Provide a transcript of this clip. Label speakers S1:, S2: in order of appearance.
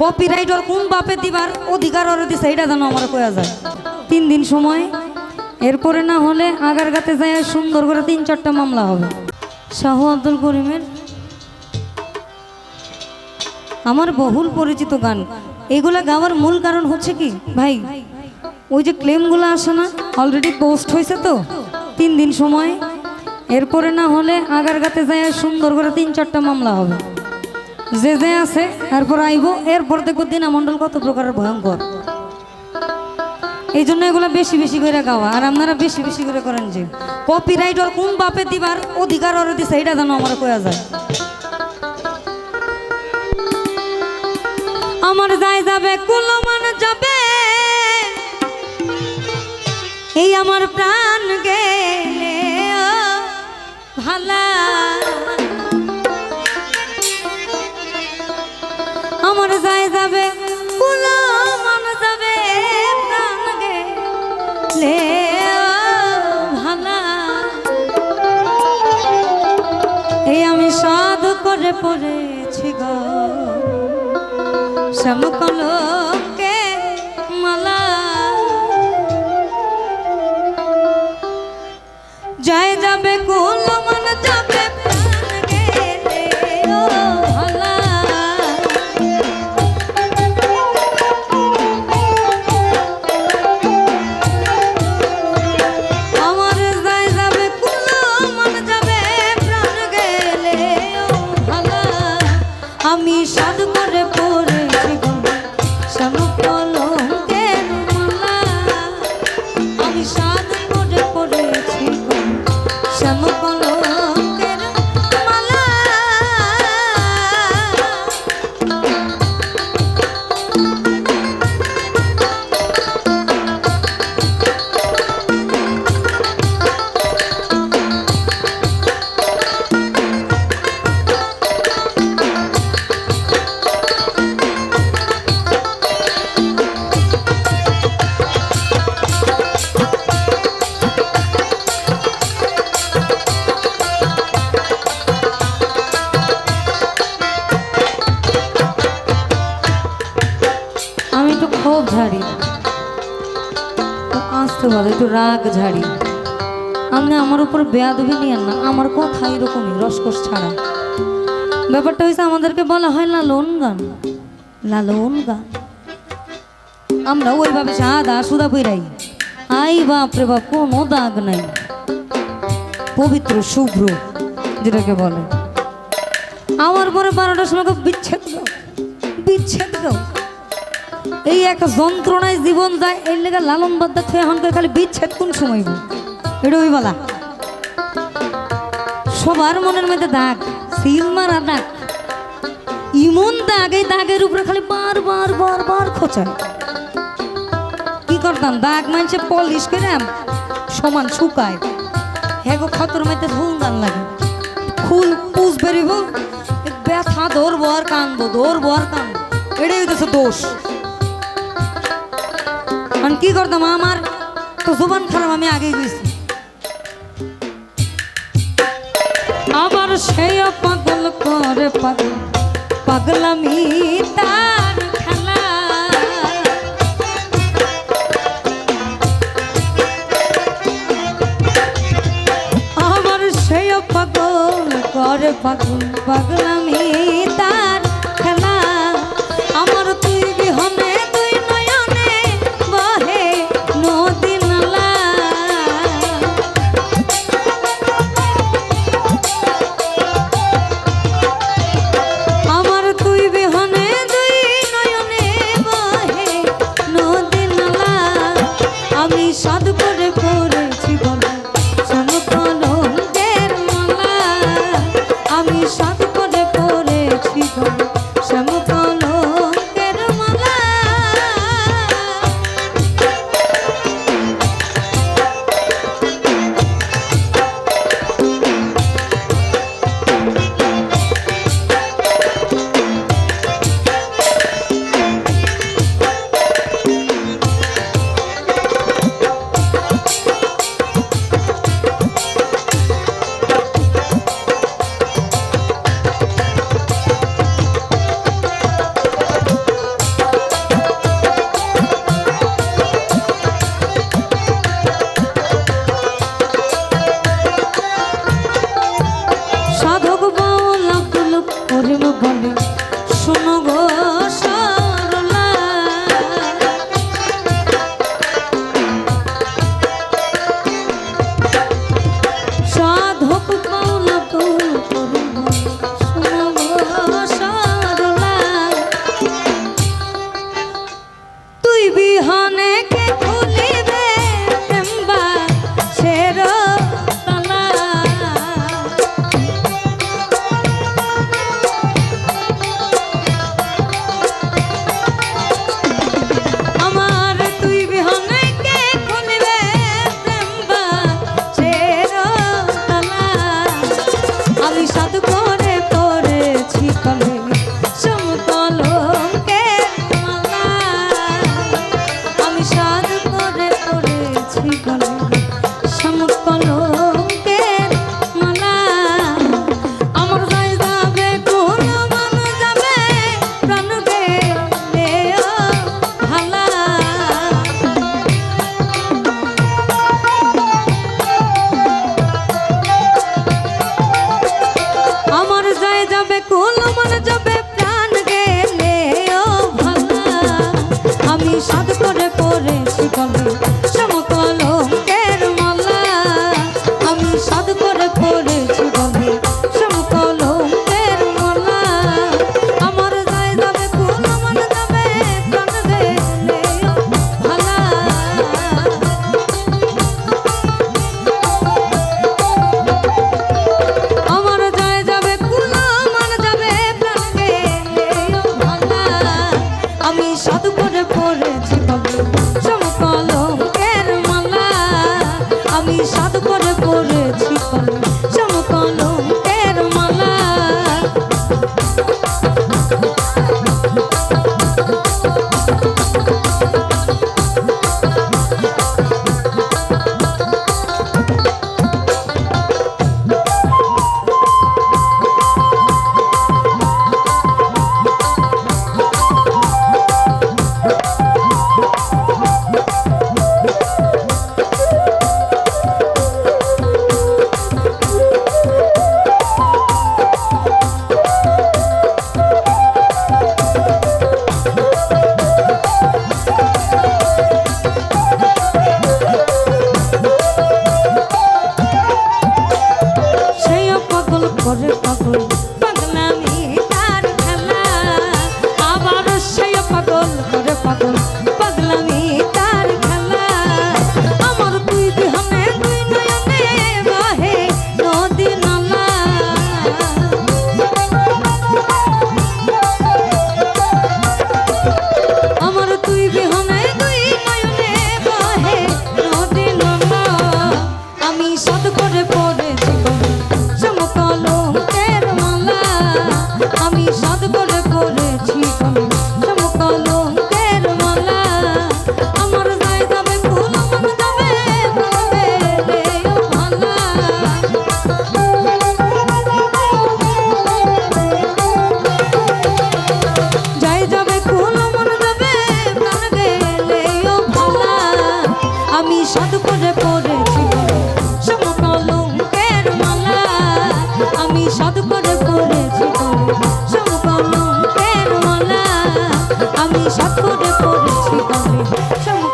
S1: Copyright ওর কোন বাপে দিবার অধিকার ওর দিছে এটা যেন আমার কয়া যায়। তিন দিন সময়, এরপরে না হলে আগার গাতে যায় সুন্দর করে তিন চারটা মামলা হবে। শাহ আব্দুল করিমের আমার বহুল পরিচিত গান। এগুলা গাওয়ার মূল কারণ হচ্ছে কি? ভাই, ওই যে ক্লেমগুলো আসে না অলরেডি পোস্ট হয়েছে তো। তিন দিন সময়, এরপরে না হলে আগার গাতে যায় সুন্দর করে তিন চারটা মামলা হবে। যে যে আছে, এরপর আইব, এরপর দেখব দিনামণ্ডল কত প্রকারের ভয়ঙ্কর। এই জন্য এগুলো বেশি বেশি করে গাওয়া, আর আপনারা বেশি বেশি করে করেন যে কপিরাইট ওর কোন বাপে দিবার অধিকার ওর দিছে এটা যেন আমার কয়া যায়। আমার যায় যাবে, কুলমান যাবে, এই আমার প্রাণ গেলে ভালা করে পড়েছি গো। শ্যামকলকে আসতে বলে একটু রাগ ঝাড়ি। আপনি আমার উপর বেয়াদবি নিয়েন না, আমার কথা এরকমই, রসকস ছাড়া। ব্যাপারটা হয়েছে আমাদেরকে বলা হয় লালন গান। লালন গান। আমরা ওইভাবে সাদা সুদা বইরাই আই বাপ রে বাপ, কোনো দাগ নাই। পবিত্র, শুভ্র, যেটাকে বলে। আমার পরে বারোটার সময় বিচ্ছেদ গাও বিচ্ছেদ গাও এই এক যন্ত্রণায় জীবন যায়, এর লেগে লালন বাদ্দা থুয়ে এখন খালি বিচ্ছেদ কোন সময় এটা ওই বলা সবার মনের মধ্যে দাগ, সিল মারা দাগ। ইমন দাগ এই দাগের উপরে খালি বার বার বার বার খোঁচায়। কি করতাম? দাগ মানছে পলিশ করে সমান শুকায়। হ্যাঁ খতর মাইতে ধুন দান লাগে। খুল, পুষ বেরিব ব্যথা ধরবো আর কানবো ধরবো আর কানবো এটাই হইতেছে দোষ। আর কি করতাম আমার? তো জুবান খারাপ আমি আগেই গেছি। আবার সেই পাগল করে পাগল, পাগলামি তার খেলা। আমার সেই পাগল করে পাগল, পাগলামি তার আমি করে করে পড়েছি আমি সাদ সমকলঙ্কের